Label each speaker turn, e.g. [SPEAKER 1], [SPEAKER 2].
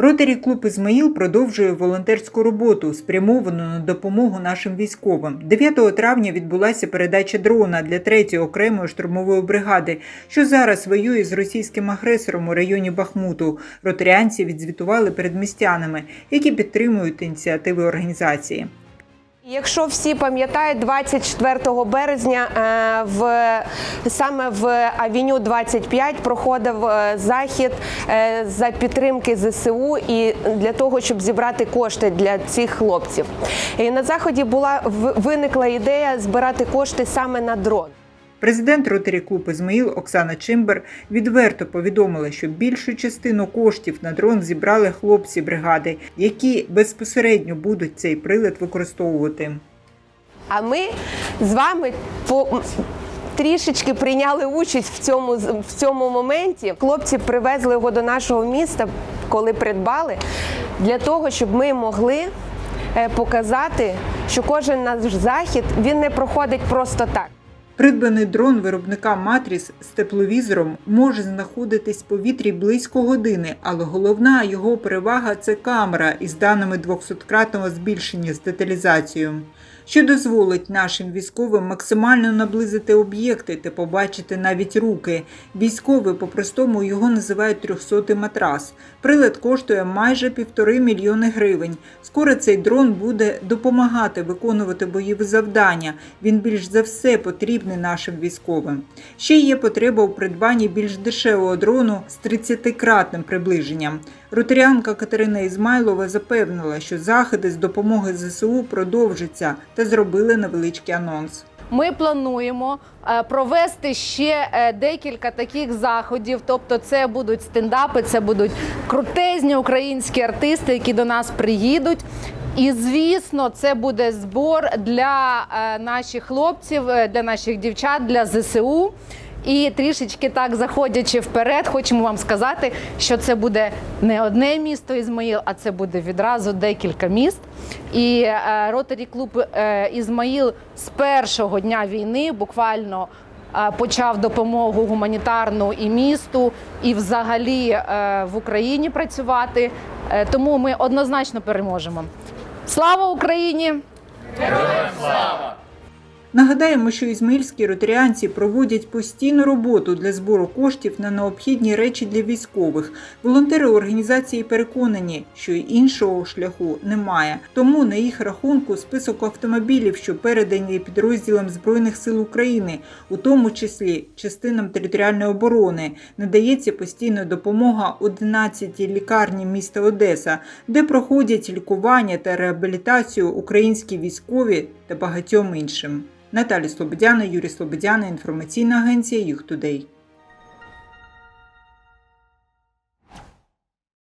[SPEAKER 1] Ротарі клуб Ізмаїл продовжує волонтерську роботу, спрямовану на допомогу нашим військовим. 9 травня відбулася передача дрона для 3-ї окремої штурмової бригади, що зараз воює з російським агресором у районі Бахмуту. Ротаріанці відзвітували перед містянами, які підтримують ініціативи організації.
[SPEAKER 2] Якщо всі пам'ятають, 24 березня е, в саме в Авеню 25 проходив е, захід е, за підтримки ЗСУ і для того, щоб зібрати кошти для цих хлопців. І на заході була виникла ідея збирати кошти саме на дрон.
[SPEAKER 1] Президент Ротарі клуб Ізмаїл Оксана Чимбер відверто повідомила, що більшу частину коштів на дрон зібрали хлопці бригади, які безпосередньо будуть цей прилад використовувати.
[SPEAKER 2] А ми з вами по трішечки прийняли участь в цьому в цьому моменті. Хлопці привезли його до нашого міста, коли придбали, для того, щоб ми могли е, показати, що кожен наш захід він не проходить просто так.
[SPEAKER 1] Придбаний дрон виробника Матріс з тепловізором може знаходитись в повітрі близько години, але головна його перевага це камера із даними 200-кратного збільшення з деталізацією, що дозволить нашим військовим максимально наблизити об'єкти та побачити навіть руки. Військові по-простому його називають 300 матрас. Прилад коштує майже півтори мільйони гривень. Скоро цей дрон буде допомагати виконувати бойові завдання. Він більш за все потрібний нашим військовим. Ще є потреба у придбанні більш дешевого дрону з 30-кратним приближенням. Ротаріанка Катерина Ізмайлова запевнила, що заходи з допомоги ЗСУ продовжаться та зробили невеличкий анонс.
[SPEAKER 3] Ми плануємо е, провести ще е, декілька таких заходів. Тобто, це будуть стендапи, це будуть крутезні українські артисти, які до нас приїдуть. І звісно, це буде збор для е, наших хлопців, для наших дівчат, для ЗСУ. І трішечки так заходячи вперед, хочемо вам сказати, що це буде не одне місто Ізмаїл, а це буде відразу декілька міст. І е, ротарі клуб е, Ізмаїл з першого дня війни буквально е, почав допомогу гуманітарну і місту, і взагалі е, в Україні працювати. Е, тому ми однозначно переможемо. Слава Україні!
[SPEAKER 1] Нагадаємо, що ізмаїльські ротаріанці проводять постійну роботу для збору коштів на необхідні речі для військових. Волонтери організації переконані, що й іншого шляху немає. Тому на їх рахунку список автомобілів, що передані підрозділам Збройних сил України, у тому числі частинам територіальної оборони, надається постійна допомога 11 лікарні міста Одеса, де проходять лікування та реабілітацію українські військові та багатьом іншим. Наталі Слободяна, Юрій Слободяна, інформаційна агенція «Юг Тудей».